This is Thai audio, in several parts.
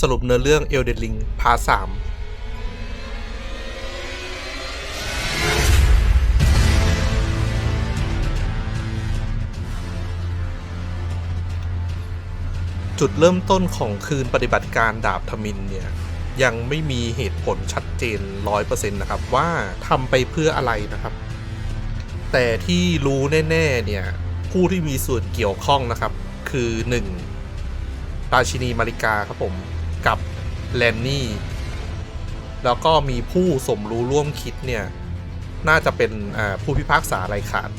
สรุปเนื้อเรื่องเอลเดนลิงพาร์ทสามจุดเริ่มต้นของคืนปฏิบัติการดาบทมินเนี่ยยังไม่มีเหตุผลชัดเจน 100%นะครับว่าทำไปเพื่ออะไรนะครับ แต่ที่รู้แน่ๆเนี่ยผู้ที่มีส่วนเกี่ยวข้องนะครับ คือ 1. ราชินีมาริกาครับผม แลนนี่ แล้วก็มีผู้สมรู้ร่วมคิดเนี่ย น่าจะเป็นผู้พิพากษาไรขาด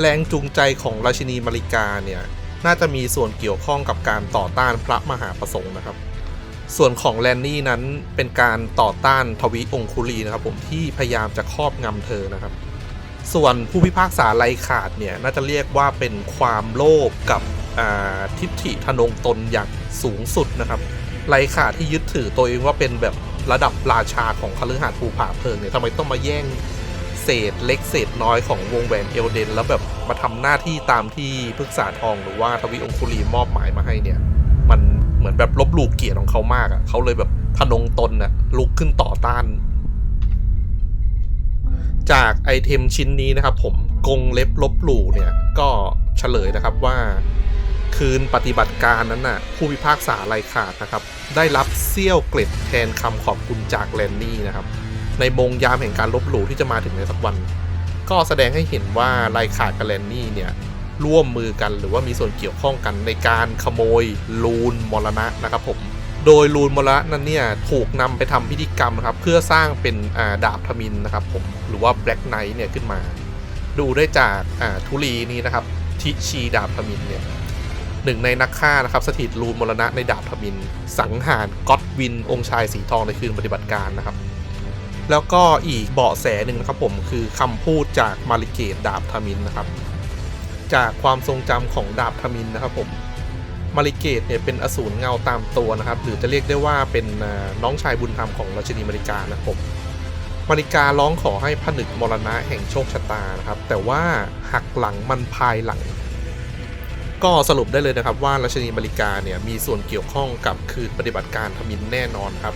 แรงจูงใจของราชินีมาริกาเนี่ย น่าจะมีส่วนเกี่ยวข้องกับการต่อต้านพระมหาประสงค์นะครับ ส่วนของแลนนี่นั้นเป็นการต่อต้านทวิองคุลีนะครับ ผมที่พยายามจะครอบงำเธอนะครับ ส่วนผู้พิพากษาไรขาดเนี่ย น่าจะเรียกว่าเป็นความโลภกับทิฏฐิทนงตนอย่างสูงสุดนะครับ ไรขาดที่ยึดถือตัวเองว่าเป็นแบบระดับราชาของคฤหาสน์ภูผาเพลิงเนี่ยทำไมต้องมาแย่งเศษเล็กเศษน้อยของวงแหวนเอลเดน แล้วแบบมาทำหน้าที่ตามที่พฤกษาทองหรือว่าทวิองคุลีมอบหมายมาให้เนี่ย มันเหมือนแบบลบหลู่เกียรติของเขามากอะ่ะเขาเลยแบบทะนงตนน่ะลุกขึ้นต่อต้าน จากไอเทมชิ้นนี้นะครับผมกงเล็บลบหลู่เนี่ยก็เฉลยนะครับว่า คืนปฏิบัติการนั้นน่ะผู้พิพากษาไรขาดนะครับ ได้รับเซี่ยวเกล็ดแทนคำขอบคุณจากแลนนี่นะครับ ในมงยามแห่งการลบหลู่ที่จะมาถึงในสักวัน ก็แสดงให้เห็นว่าไรขาดกับแลนนี่เนี่ยร่วมมือกันหรือว่ามีส่วนเกี่ยวข้องกันในการขโมยลูนมรณะนะครับผม โดยลูนมรณะนั้นเนี่ยถูกนำไปทำพิธีกรรมครับเพื่อสร้างเป็นาดาบทมินนะครับผมหรือว่าแบล็กไนท์เนี่ยขึ้นมา ดูได้จากาทุลีนี้นะครับทิชีดาบทมินเนี่ย หนึ่งในนักฆ่านะครับสถิตลูนมรณะในดาบทมิน สังหารก็อดวิน องค์ชายสีทองในคืนปฏิบัติการนะครับ แล้วก็อีกเบาะแสหนึ่งนะครับผมคือคำพูดจากมาริเกตดาบทมินนะครับ จากความทรงจำของดาบทมินนะครับผมมาริเกตเนี่ยเป็นอสูรเงาตามตัวนะครับ หรือจะเรียกได้ว่าเป็นน้องชายบุญธรรมของราชินีมาริกานะครับผมมาริการ้องขอให้ผนึกมรณะแห่งโชคชะตานะครับ แต่ว่าหักหลังมันภายหลัง ก็สรุปได้เลยนะครับว่าราชนีมาริกาเนี่ยมีส่วนเกี่ยวข้องกับคืนปฏิบัติการทมินแน่นอนครับ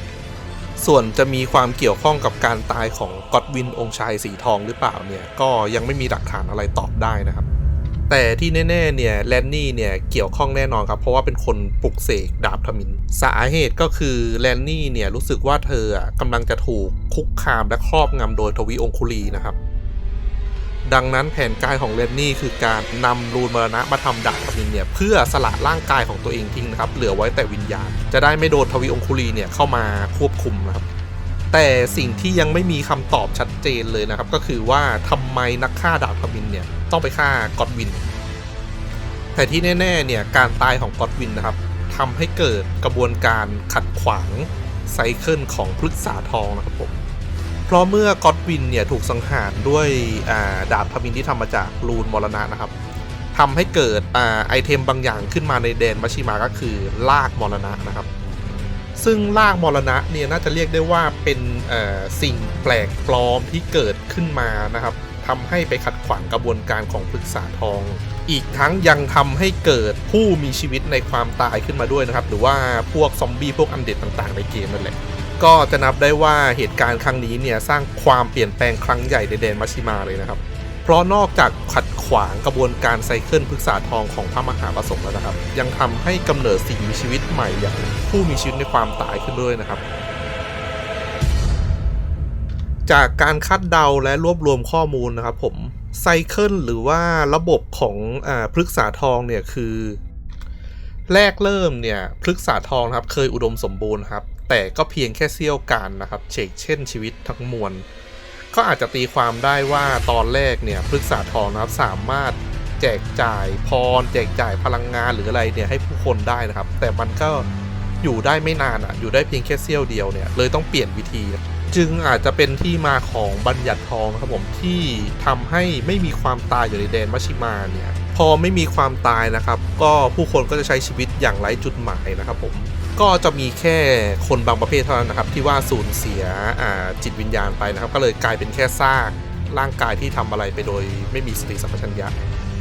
ส่วนจะมีความเกี่ยวข้องกับการตายของก็อดวินองค์ชายสีทองหรือเปล่าเนี่ยก็ยังไม่มีหลักฐานอะไรตอบได้นะครับ แต่ที่แน่ๆเนี่ยแลนนี่เนี่ยเกี่ยวข้องแน่นอนครับ เพราะว่าเป็นคนปลุกเสกดาบทมิน สาเหตุก็คือแลนนี่เนี่ยรู้สึกว่าเธออะกำลังจะถูกคุกคามและครอบงำโดยทวีองคุลีนะครับ ดังนั้นแผนการของแลนนี่คือการนำรูนมรณะมาทำดาบทมินเนี่ยเพื่อสละร่างกายของตัวเองทิ้งนะครับเหลือไว้แต่วิญญาณ จะได้ไม่โดนทวีองคุลีเนี่ยเข้ามาควบคุมนะครับแต่สิ่งที่ยังไม่มีคำตอบชัดเจนเลยนะครับ ก็คือว่าทำไมนักฆ่าดาบทมินเนี่ยต้องไปฆ่ากอดวิน แต่ที่แน่ๆเนี่ยการตายของกอดวินนะครับทำให้เกิดกระบวนการขัดขวางไซเคิลของพฤกษาทองนะครับผม เพราะเมื่อกอดวินเนี่ยถูกสังหารด้วยาดาบทมินที่ทำมาจากรูนมรณะนะครับทำให้เกิดอไอเทมบางอย่างขึ้นมาในแดนมัชชิมาก็คือลากมรณะนะครับ ซึ่งลากมรณะเนี่ยน่าจะเรียกได้ว่าเป็นสิ่งแปลกปลอมที่เกิดขึ้นมานะครับทำให้ไปขัดขวางกระบวนการของพฤกษาทอง อีกทั้งยังทำให้เกิดผู้มีชีวิตในความตายขึ้นมาด้วยนะครับ หรือว่าพวกซอมบี้พวกอันเด็ดต่างๆ ในเกมนั่นแหละ ก็จะนับได้ว่าเหตุการณ์ครั้งนี้เนี่ยสร้างความเปลี่ยนแปลงครั้งใหญ่ในแดนมัชชิมาเลยนะครับ เพราะนอกจากขัดขวางกระบวนการไซเคิลพฤกษาทองของพระมหาประสงค์แล้วนะครับ ยังทำให้กำเนิดสิ่งมีชีวิตใหม่อย่างผู้มีชีวิตในความตายขึ้นด้วยนะครับจากการคาดเดาและรวบรวมข้อมูลนะครับผมไซเคิลหรือว่าระบบของอพฤกษาทองเนี่ยคือ แรกเริ่มเนี่ยพฤกษาทองนะครับเคยอุดมสมบูรณ์ครับ แต่ก็เพียงแค่เสี้ยวการนะครับเฉกเช่นชีวิตทั้งมวลก็อาจจะตีความได้ว่าตอนแรกเนี่ยพฤกษาทองนะครับสามารถแจกจ่ายพร แจกจ่ายพลังงานหรืออะไรเนี่ยให้ผู้คนได้นะครับ แต่มันก็อยู่ได้ไม่นานอะ่ะ อยู่ได้เพียงแค่เสี้ยวเดียวเนี่ยเลยต้องเปลี่ยนวิธี จึงอาจจะเป็นที่มาของบัญญัติทองนะครับผมที่ทำให้ไม่มีความตายอยู่ในแดนมัชชิมาเนี่ยพอไม่มีความตายนะครับ ก็ผู้คนก็จะใช้ชีวิตอย่างไร้จุดหมายนะครับผม ก็จะมีแค่คนบางประเภทเท่านั้นนะครับ ที่ว่าสูญเสียจิตวิญญาณไปนะครับ ก็เลยกลายเป็นแค่ซากร่างกายที่ทำอะไรไปโดยไม่มีสติสัมปชัญญะ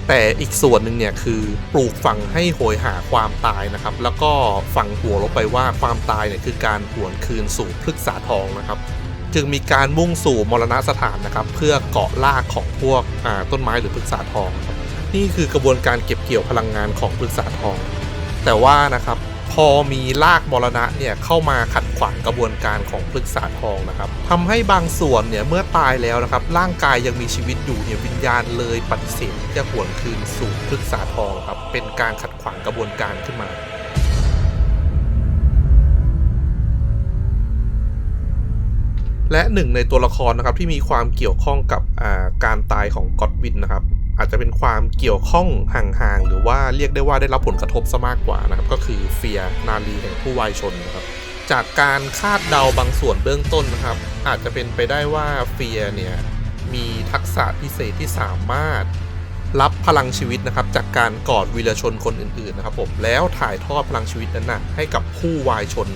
แต่อีกส่วนหนึ่งเนี่ยคือปลูกฝังให้โหยหาความตายนะครับ แล้วก็ฝังหัวลงไปว่าความตายเนี่ยคือการหวนคืนสู่พฤกษาทองนะครับ จึงมีการมุ่งสู่มรณสถานนะครับ เพื่อเกาะลากของพวกต้นไม้หรือพฤกษาทองครับนี่คือกระบวนการเก็บเกี่ยวพลังงานของพฤกษาทอง แต่ว่านะครับ พอมีลากมรณะเนี่ยเข้ามาขัดขวางกระบวนการของพฤกษาทองนะครับทำให้บางส่วนเนี่ยเมื่อตายแล้วนะครับร่างกายยังมีชีวิตอยู่เนี่ยวิญญาณเลยปฏิเสธที่จะหวนคืนสู่พฤกษาทองครับเป็นการขัดขวางกระบวนการขึ้นมาและหนึ่งในตัวละครนะครับที่มีความเกี่ยวข้องกับาการตายของก็อดวินนะครับ อาจจะเป็นความเกี่ยวข้องห่างๆ หรือว่าเรียกได้ว่าได้รับผลกระทบซะมากกว่านะครับ ก็คือเฟียนาลีแห่งผู้วายชนนะครับจากการคาดเดาบางส่วนเบื้องต้นนะครับ อาจจะเป็นไปได้ว่าเฟียเนี่ยมีทักษะพิเศษที่สามารถรับพลังชีวิตนะครับ จากการกอดวีรชนคนอื่นๆนะครับผมแล้วถ่ายทอดพลังชีวิตนั้นนะให้กับผู้วายชน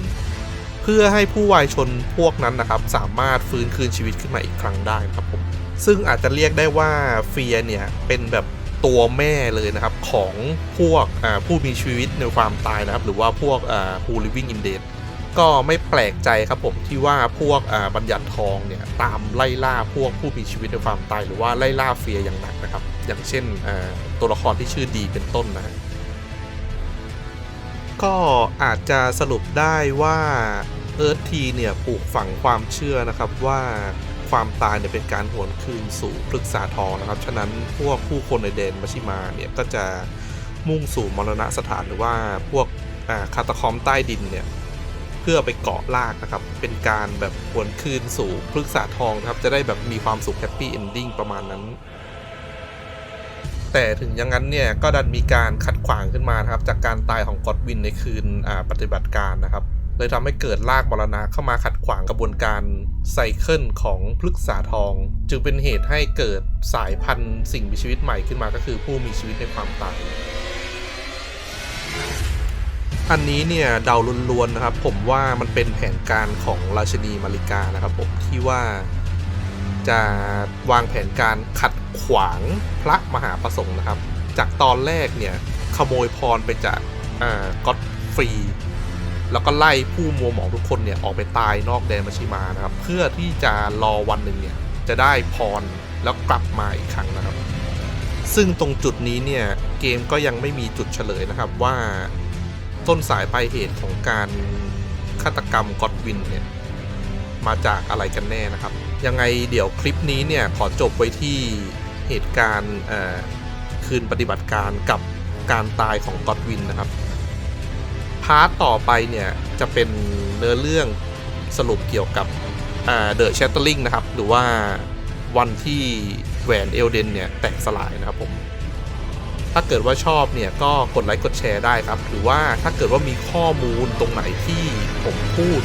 เพื่อให้ผู้วายชนพวกนั้นนะครับ สามารถฟื้นคืนชีวิตขึ้นมาอีกครั้งได้นะครับผม ซึ่งอาจจะเรียกได้ว่าเฟียเนี่ยเป็นแบบตัวแม่เลยนะครับของพวกผู้มีชีวิตในความตายนะครับ หรือว่าพวกอ่า Who Living in Dead ก็ไม่แปลกใจครับผมที่ว่าพวกบัญญัติทองเนี่ยตามไล่ล่าพวกผู้มีชีวิตในความตายหรือว่าไล่ล่าเฟียอย่างหนักนะครับ อย่างเช่นตัวละครที่ชื่อดีเป็นต้นนะฮะก็อาจจะสรุปได้ว่าเอิร์ธทีเนี่ยปลูกฝังความเชื่อนะครับว่า ความตายเนี่ยเป็นการหวนคืนสู่พฤกษาทองนะครับ ฉะนั้นพวกผู้คนในเดนมัชิมาเนี่ยก็จะมุ่งสู่มรณะสถานหรือว่าพวกคาตาคอมใต้ดินเนี่ยเพื่อไปเกาะลากนะครับ เป็นการแบบหวนคืนสู่พฤกษาทองนะครับ จะได้แบบมีความสุขแฮปปี้เอนดิ้งประมาณนั้น แต่ถึงอย่างนั้นเนี่ยก็ดันมีการขัดขวางขึ้นมานะครับ จากการตายของกอดวินในคืนปฏิบัติการนะครับ เลยทำให้เกิดลากมรณะเข้ามาขัดขวางกระบวนการไซเคิลของพฤกษาทอง จึงเป็นเหตุให้เกิดสายพันธุ์สิ่งมีชีวิตใหม่ขึ้นมาก็คือผู้มีชีวิตในความตายอันนี้เนี่ยเดาล้วนๆนะครับ ผมว่ามันเป็นแผนการของราชินีมาริกานะครับผมที่ว่าจะวางแผนการขัดขวางพระมหาประสงค์นะครับ จากตอนแรกเนี่ยขโมยพรไปจากก็อดฟรี แล้วก็ไล่ผู้มัวหมองทุกคนเนี่ยออกไปตายนอกแดนมัชชิมานะครับ เพื่อที่จะรอวันหนึ่งเนี่ยจะได้พรแล้วกลับมาอีกครั้งนะครับ ซึ่งตรงจุดนี้เนี่ยเกมก็ยังไม่มีจุดเฉลยนะครับว่าต้นสายปลายเหตุของการฆาตกรรมก็อดวินเนี่ยมาจากอะไรกันแน่นะครับ ยังไงเดี๋ยวคลิปนี้เนี่ยขอจบไว้ที่เหตุการณ์คืนปฏิบัติการกับการตายของก็อดวินนะครับ พาร์ทต่อไปเนี่ย จะเป็นเนื้อเรื่องสรุปเกี่ยวกับเดอะแชตเตอร์ลิงนะครับ หรือว่าวันที่แหวนเอลเดนเนี่ย แตกสลายนะครับผม ถ้าเกิดว่าชอบเนี่ย ก็กดไลค์กดแชร์ได้ครับ หรือว่าถ้าเกิดว่ามีข้อมูลตรงไหนที่ผมพูด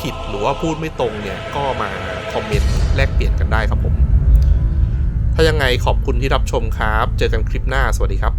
ผิดหรือว่าพูดไม่ตรงเนี่ย ก็มาคอมเมนต์แลกเปลี่ยนกันได้ครับผม ถ้ายังไงขอบคุณที่รับชมครับ เจอกันคลิปหน้าสวัสดีครับ